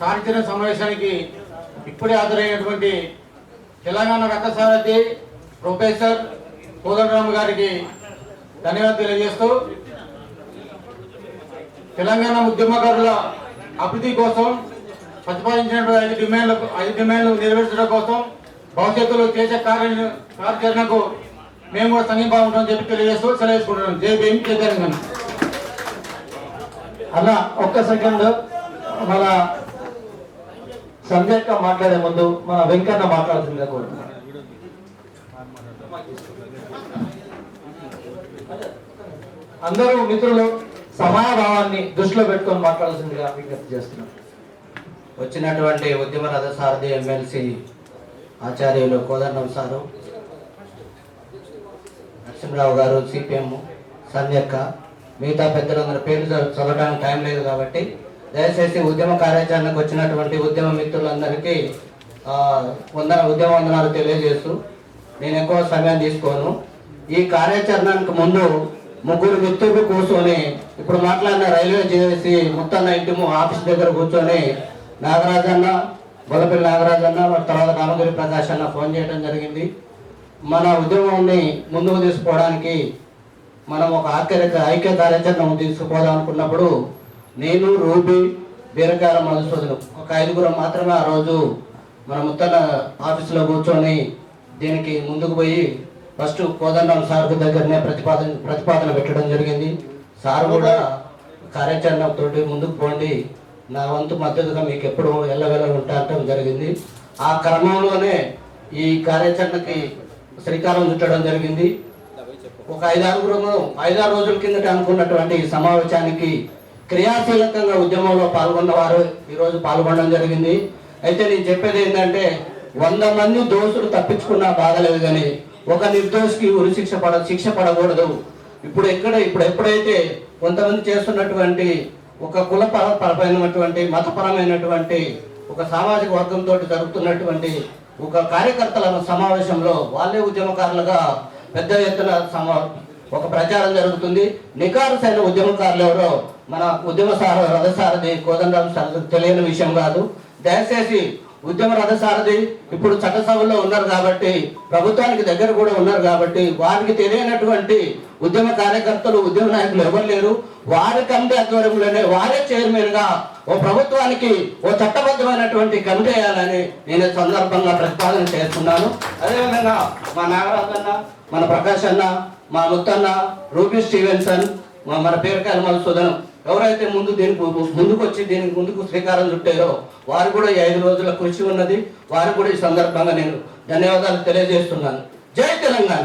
కార్యచరణ సమావేశానికి ఇప్పుడే హాజరైనటువంటి తెలంగాణ రక్తసారథి ప్రొఫెసర్ కోదండరామ్ గారికి ధన్యవాదాలు తెలియజేస్తూ తెలంగాణ ఉద్యమకారుల అభివృద్ధి కోసం ప్రతిపాదించినటువంటి ఐదు డిమాండ్లకు ఐదు డిమాండ్లు నెరవేర్చడం కోసం భవిష్యత్తులో చేసే కార్య కార్యాచరణకు మేము కూడా సంఘీభావం ఉంటామని చెప్పి తెలియజేస్తూ సెలవుకుంటున్నాం జై భీమ్ జై తెలంగాణ. అన్న ఒక్క సెకండ్. మన సంధ్యక్క మాట్లాడే ముందు మన వెంకన్న మాట్లాడుతుందిగా కోరుతున్నాను అందరూ మిత్రులు సమయభావాన్ని దృష్టిలో పెట్టుకొని మాట్లాడాల్సిందిగా విజ్ఞప్తి చేస్తున్నాం. వచ్చినటువంటి ఉద్యమ రథసారథి ఎమ్మెల్సీ ఆచార్యులు కోదండం సారు నరసింహరావు గారు సిపిఎం సంధ్యక్క మిగతా పెద్దలందరి పేర్లు చదవడానికి టైం లేదు కాబట్టి దయచేసి ఉద్యమ కార్యాచరణకు వచ్చినటువంటి ఉద్యమ మిత్రులందరికీ వందన ఉద్యమ వందనాలు తెలియజేస్తూ నేను ఎక్కువ సమయం తీసుకోను. ఈ కార్యాచరణకు ముందు ముగ్గురు మిత్రులు కూర్చొని ఇప్పుడు మాట్లాడిన రైల్వే చేసి మొత్తం ఇంటి ఆఫీస్ దగ్గర కూర్చొని నాగరాజన్న బొలపల్లి నాగరాజన్న తర్వాత రామగిరి ప్రకాష్ అన్న ఫోన్ చేయడం జరిగింది. మన ఉద్యమాన్ని ముందుకు తీసుకోవడానికి మనం ఒక ఐక్య ఐక్య కార్యాచరణ తీసుకుపోదాం అనుకున్నప్పుడు నేను రూబీ బీరకాయల మధుసూదనం ఒక ఐదుగురం మాత్రమే ఆ రోజు మన ముత్తన ఆఫీసులో కూర్చొని దీనికి ముందుకు పోయి ఫస్ట్ కోదండం సార్ దగ్గరనే ప్రతిపాదన ప్రతిపాదన పెట్టడం జరిగింది. సార్ కూడా కార్యాచరణతో ముందుకు పోండి. నా వంతు మద్దతుగా మీకు ఎప్పుడు ఎల్లవెల్ల ఉంటాడటం జరిగింది. ఆ క్రమంలోనే ఈ కార్యాచరణకి శ్రీకారం చుట్టడం జరిగింది. ఒక ఐదారుగురు ఐదారు రోజుల కిందట అనుకున్నటువంటి ఈ సమావేశానికి క్రియాశీలకంగా ఉద్యమంలో పాల్గొన్నవారు ఈరోజు పాల్గొనడం జరిగింది. అయితే నేను చెప్పేది ఏంటంటే వంద మంది దోషులు తప్పించుకున్నా బాగలేదు కానీ ఒక నిర్దోషికి ఉరి శిక్ష పడ శిక్ష పడకూడదు. ఇప్పుడు ఎక్కడ ఇప్పుడు ఎప్పుడైతే కొంతమంది చేస్తున్నటువంటి ఒక కుల పరమైనటువంటి మతపరమైనటువంటి ఒక సామాజిక వర్గంతో జరుగుతున్నటువంటి ఒక కార్యకర్తల సమావేశంలో వాళ్ళే ఉద్యమకారులుగా పెద్ద ఎత్తున సమా ఒక ప్రచారం జరుగుతుంది. నికారుసైన ఉద్యమకారులు ఎవరో మన ఉద్యమ సార రథసారథి కోదండరాం సార్ తెలియని విషయం కాదు. దయచేసి ఉద్యమ రథసారథి ఇప్పుడు చట్టసభలో ఉన్నారు కాబట్టి ప్రభుత్వానికి దగ్గర కూడా ఉన్నారు కాబట్టి వారికి తెలియనటువంటి ఉద్యమ కార్యకర్తలు ఉద్యమ నాయకులు ఎవరు లేరు. వారి కమిటీ ఆధ్వర్యంలోనే వారే చైర్మన్గా ఓ ప్రభుత్వానికి ఓ చట్టబద్ధమైనటువంటి కమిటీ వేయాలని నేను సందర్భంగా ప్రతిపాదన చేస్తున్నాను. అదేవిధంగా మా నాగరాజన్న మన ప్రకాష్ అన్న మా ముత్తన్న రూబీ స్టీవెన్సన్ మా- మన పేరుకాయల సుధనం ఎవరైతే ముందు దీనికి ముందుకు వచ్చి దీనికి ముందుకు శ్రీకారం చుట్టారో వారు కూడా ఈ ఐదు రోజుల కృషి ఉన్నది. వారు కూడా ఈ సందర్భంగా నేను ధన్యవాదాలు తెలియజేస్తున్నాను. జై తెలంగాణ.